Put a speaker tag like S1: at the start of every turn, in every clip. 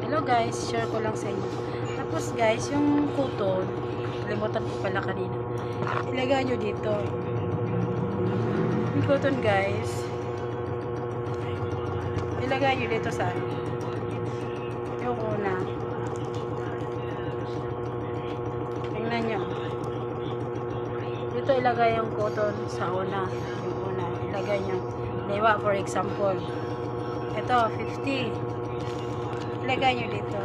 S1: hello guys, share ko lang sa inyo. Tapos guys, yung cotton, kalimutan ko pala kanina. Ilagay nyo dito. Yung cotton guys, ilagay nyo dito sa ano. Yung una. Tingnan nyo. Dito ilagay yung cotton sa una. Yung una. Ilagay nyo. Lewa for example. Ito, 50. Ilagay nyo dito.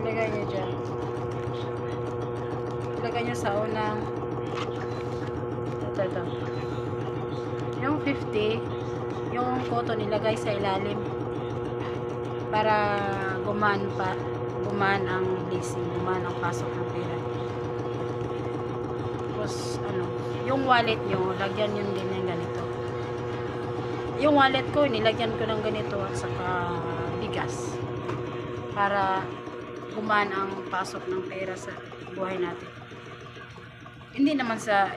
S1: Ilagay nyo dyan. Ilagay nyo sa unang ito, ito. Yung 50, yung cotton ilagay sa ilalim para gumaan pa gumaan ang leasing, gumaan ang pasok ng pera. Tapos, yung wallet nyo, lagyan yun din ng ganito. Yung wallet ko, nilagyan ko ng ganito at saka bigas. Para gumaan ang pasok ng pera sa buhay natin. Hindi naman sa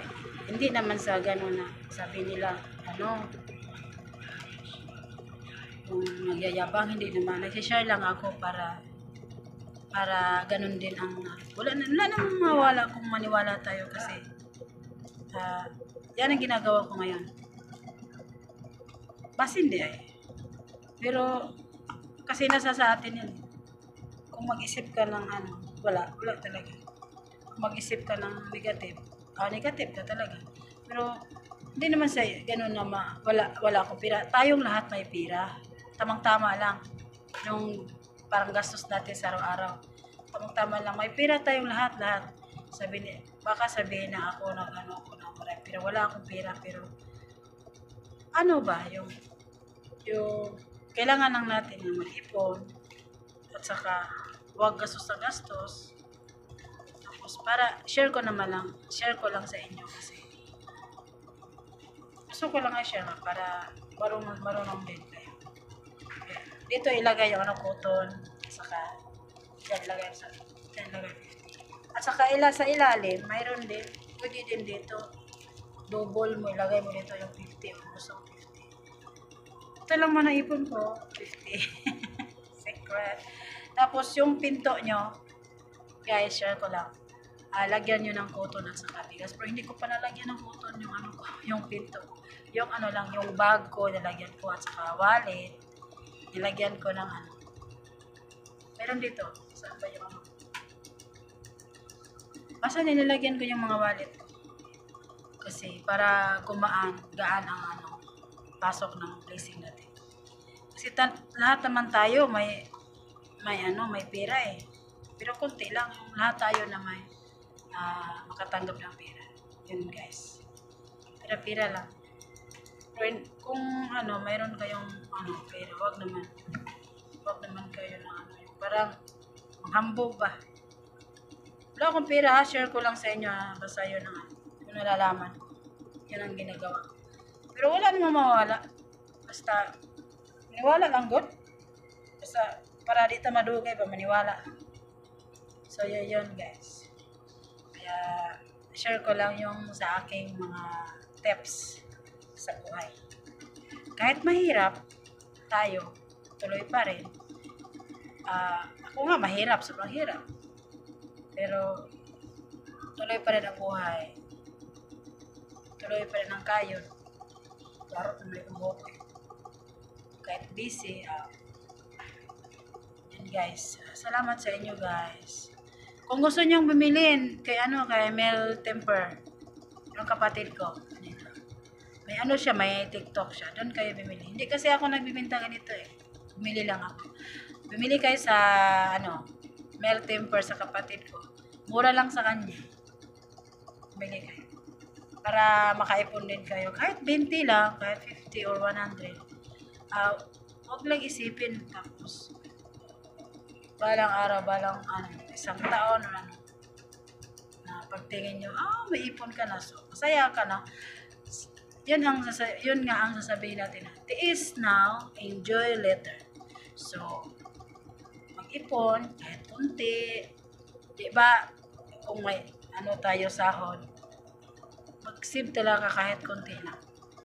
S1: hindi naman sa gano'n na sabi nila, ano, kung nagyayabang, hindi naman. Nagsishare lang ako para para ganun din ang wala wala namang mawala kung maniwala tayo kasi ah, yan ang ginagawa ko ngayon. Bas hindi ay pero kasi nasa sa atin yan kung mag-isip ka ng ano wala, wala talaga. Mag-isip ka ng negative ah negative ka talaga. Pero hindi naman sa ganun na ma, wala, wala akong pira. Tayong lahat may pira. Tamang tama lang. Yung parang gastos natin sa araw-araw. Tamang-tama lang. May pera tayong lahat-lahat. Sabi ni, baka sabihin na ako na ano ako pera. Wala akong pera pero ano ba yung yung kailangan lang natin na mag-ipon at saka huwag gastos sa gastos. Tapos para share ko naman lang, share ko lang sa inyo kasi gusto ko lang i-share na para marunong, marunong din kayo. Dito ilagay yung ano, cotton, saka dyan ilagay sa dyan ilagay 50. At saka ila sa ilalim, mayroon din, pwede din dito, double mo, ilagay mo dito yung 50, o gusto mo 50. Ito lang man ang ipon ko, 50. Secret. Tapos yung pinto nyo, guys, share ko lang. Ah, lagyan nyo ng cotton at saka bigas. Pero hindi ko pa nalagyan ng cotton yung ano ko, yung pinto. Yung ano lang, yung bag ko, nilagyan ko at saka wallet nilagyan ko ng ano. Meron dito. Saan ba yung ano? Basta nilalagyan ko yung mga wallet ko. Kasi para gumaan, gaan ang ano, pasok ng blessing natin. Kasi ta- lahat naman tayo may may ano, may pera eh. Pero konti lang, yung lahat tayo na may ah, makatanggap ng pera. Yun guys. Pira-pira lang. Pero kung ano, mayroon kayong ano, pera, wag naman. Wag naman kayo na ano, parang hambog ba. Wala akong pera, ha? share ko lang sa inyo, ha? basta yun ang ano, yung nalalaman ko. Yun ang ginagawa ko. Pero wala namang mawala. Basta, maniwala lang, good. Basta, para di ta madugay ba, maniwala. So, yun yun, guys. Kaya, share ko lang yung sa aking mga tips sa buhay. Kahit mahirap, tayo, tuloy pa rin. Ah, ako nga, mahirap, sobrang hirap. Pero, tuloy pa rin ang buhay. Tuloy pa rin ang kayod. Klaro na may umuwi. Kahit busy, ah, yan guys. Ah, Salamat sa inyo guys. Kung gusto nyong bumilin kay ano, kay Mel Temper, yung kapatid ko, dito. May ano siya, may TikTok siya. Doon kayo bumili. Hindi kasi ako nagbibenta ganito eh. Bumili lang ako. Bumili kayo sa, ano, Mel Temper sa kapatid ko. Mura lang sa kanya. Bumili kayo. Para makaipon din kayo. Kahit 20 lang, kahit 50 or 100. Ah, huwag lang isipin. Tapos, balang araw, balang ano, isang taon, ano, na pagtingin nyo, ah, may ipon ka na. So, masaya ka na. Yun, ang yun nga ang sasabihin natin. na, Tiis now, enjoy later. So, mag-ipon, kahit kunti. Di ba, kung may ano tayo sahod, mag-save talaga kahit kunti na.